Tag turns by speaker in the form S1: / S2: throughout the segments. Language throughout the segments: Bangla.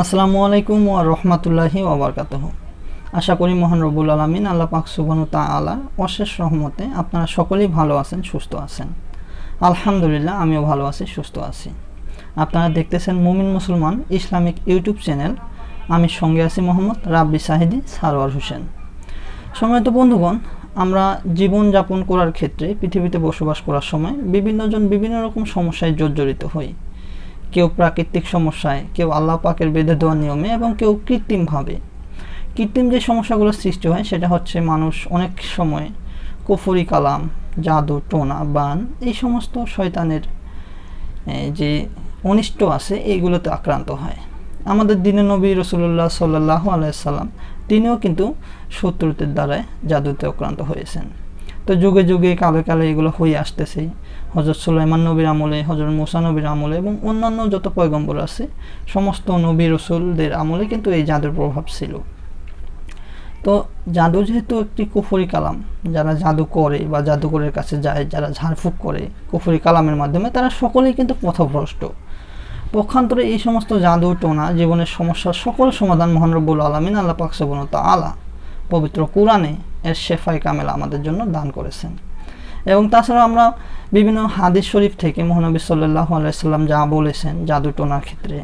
S1: আসসালামু আলাইকুম ওয়া রহমতুল্লাহি ওবরকাতহ আশা করি মহান রবুল আলমিন আল্লাহ পাক সুবানু আলা অশেষ রহমতে আপনারা সকলেই ভালো আছেন, সুস্থ আছেন। আলহামদুলিল্লাহ, আমিও ভালো আছি, সুস্থ আছি। আপনারা দেখতেছেন মুমিন মুসলমান ইসলামিক ইউটিউব চ্যানেল। আমি সঙ্গে আছি মোহাম্মদ রাব্বি সাহিদি সারোয়ার হোসেন। সময়ত বন্ধুগণ, আমরা জীবন যাপন করার ক্ষেত্রে পৃথিবীতে বসবাস করার সময় বিভিন্নজন বিভিন্ন রকম সমস্যায় জর্জরিত হই। কেউ প্রাকৃতিক সমস্যায়, কেউ আল্লাহ পাকের বেঁধে দেওয়া নিয়মে এবং কেউ কৃত্রিমভাবে। কৃত্রিম যে সমস্যাগুলো সৃষ্টি হয়, সেটা হচ্ছে মানুষ অনেক সময় কুফরি কালাম, জাদু, টোনা, বান, এই সমস্ত শয়তানের যে অনিষ্ট আছে, এইগুলোতে আক্রান্ত হয়। আমাদের দিনে নবী রসুল্লাহ সাল্লাহ আলাইসাল্লাম তিনিও কিন্তু শত্রুতের দ্বারায় জাদুতে আক্রান্ত হয়েছেন। তো যুগে যুগে, কালে কালে এগুলো হয়ে আসতেছে। হজরত সুলাইমান নবীর আমলে হজরত মুসা নবীর আমলে এবং অন্যান্য যত পয়গম্বর আছে, সমস্ত নবী রসুলদের আমলে কিন্তু এই জাদুর প্রভাব ছিল। তো জাদু যেহেতু একটি কুফরি কালাম, যারা জাদু করে বা জাদুকরের কাছে যায়, যারা ঝাড়ফুঁক করে কুফরি কালামের মাধ্যমে, তারা সকলেই কিন্তু পথভ্রষ্ট। পক্ষান্তরে এই সমস্ত জাদু, টোনা, জীবনের সমস্যার সকল সমাধান মহানরবুল আলমিন আল্লাহ পাকসবন আলা পবিত্র কোরআনে এর শেফাই কামেল আমাদের জন্য দান করেছেন। এবং তাছাড়া আমরা বিভিন্ন হাদিস শরীফ থেকে মহানবী সাল্লাহ আলাইসাল্লাম যা বলেছেন জাদু টোনার ক্ষেত্রে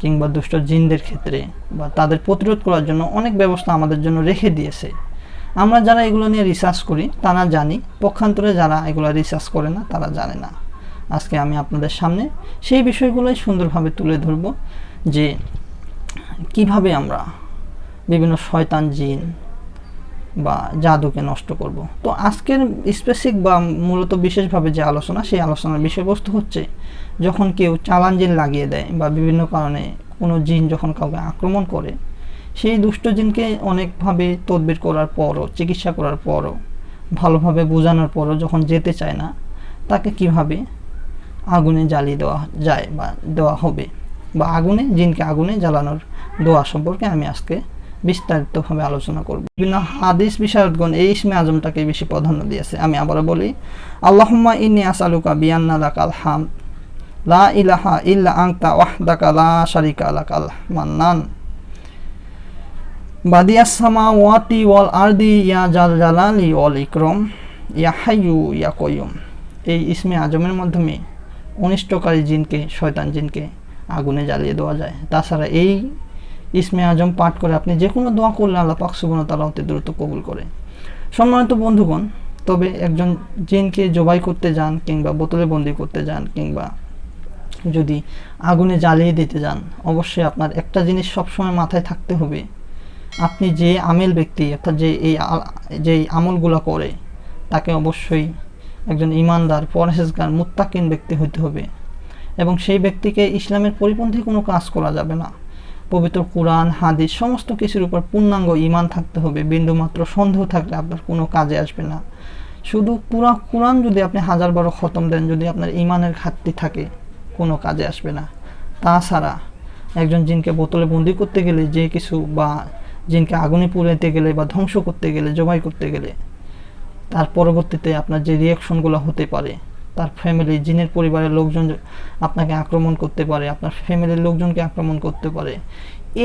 S1: কিংবা দুষ্ট জিনদের ক্ষেত্রে বা তাদের প্রতিরোধ করার জন্য অনেক ব্যবস্থা আমাদের জন্য রেখে দিয়েছে। আমরা যারা এগুলো নিয়ে রিসার্চ করি, তারা জানি, পক্ষান্তরে যারা এগুলো রিসার্চ করে না, তারা জানে না। আজকে আমি আপনাদের সামনে সেই বিষয়গুলোই সুন্দরভাবে তুলে ধরব যে কীভাবে আমরা বিভিন্ন শয়তান জিন বা জাদুকে নষ্ট করব। তো আজকের স্পেসিক বা মূলত বিশেষভাবে যে আলোচনা, সেই আলোচনার বিষয়বস্তু হচ্ছে, যখন কেউ চালান জিন লাগিয়ে দেয় বা বিভিন্ন কারণে কোনো জিন যখন কাউকে আক্রমণ করে, সেই দুষ্ট জিনকে অনেকভাবে তদবির করার পরও, চিকিৎসা করার পরও, ভালোভাবে বোঝানোর পরও যখন যেতে চায় না, তাকে কীভাবে আগুনে জ্বালিয়ে দেওয়া যায় বা দেওয়া হবে? বা আগুনে, জিনকে আগুনে জ্বালানোর দোয়া সম্পর্কে আমি আজকে বিস্তারিতভাবে আলোচনা করব। বিভিন্ন হাদিস বিশারদগণ এই ইসমে আজমটাকে বেশি প্রাধান্য দিয়েছে। আমি আবারও বলি, আল্লাহম্মা ইন্নি আসালুকা বিয়ান্না লাকাল হাম লা ইলাহা ইল্লা আংতা ওয়াহদাকা লা শারিকা লাকাল মান্নান। বাদিয়াস সামাওয়াতি ওয়াল আরদি ইয়া জাল জালালি ওয়াল ইকরম, ইয়া হাইয়ু ইয়া কয়ুম এই ইসমে আজমের মাধ্যমে অনিষ্টকারী জিনকে, শয়তান জিনকে আগুনে জ্বালিয়ে দেওয়া যায়। তাছাড়া এই ইসমে আজম পাঠ করে আপনি যে কোনো দোয়া করলে আল্লাহ পাক সুবন তালা অতি দ্রুত কবুল করে। সম্মানিত বন্ধুগণ, তবে একজন জিনকে জবাই করতে যান কিংবা বোতলে বন্দি করতে যান কিংবা যদি আগুনে জ্বালিয়ে দিতে যান, অবশ্যই আপনার একটা জিনিস সবসময় মাথায় থাকতে হবে। আপনি যে আমেল ব্যক্তি, অর্থাৎ যে এই যে আমলগুলো করে, তাকে অবশ্যই একজন ইমানদার, পরহেজগার, মুত্তাকিন ব্যক্তি হতে হবে। এবং সেই ব্যক্তিকে ইসলামের পরিপন্থী কোনো কাজ করা যাবে না। পবিত্র কোরআন, হাদিস, সমস্ত কিছুর উপর পূর্ণাঙ্গ ইমান থাকতে হবে। বিন্দুমাত্র সন্দেহ থাকলে আপনার কোনো কাজে আসবে না। শুধু পুরা কোরআন যদি আপনি হাজার বারো খতম দেন, যদি আপনার ইমানের ঘাটতি থাকে, কোনো কাজে আসবে না। তাছাড়া, একজন জিনকে বোতলে বন্দি করতে গেলে যে কিছু বা জিনকে আগুনে পুড়াইতে গেলে বা ধ্বংস করতে গেলে, জবাই করতে গেলে, তার পরবর্তীতে আপনার যে রিয়াকশনগুলো হতে পারে তার ফ্যামিলি জিনের পরিবারের লোকজন আপনাকে আক্রমণ করতে পারে, আপনার ফ্যামিলির লোকজনকে আক্রমণ করতে পারে।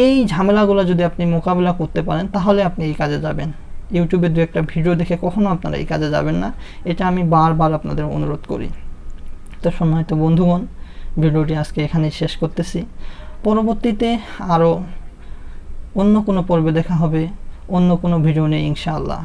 S1: এই ঝামেলাগুলো যদি আপনি মোকাবিলা করতে পারেন, তাহলে আপনি এই কাজে যাবেন। ইউটিউবে দু একটা ভিডিও দেখে কখনো আপনারা এই কাজে যাবেন না। এটা আমি বারবার আপনাদের অনুরোধ করি। তো সম্মানিত বন্ধুগণ, ভিডিওটি আজকে এখানেই শেষ করতেছি। পরবর্তীতে আরও অন্য কোনো পর্বে দেখা হবে, অন্য কোনো ভিডিও নেই ইনশাআল্লাহ।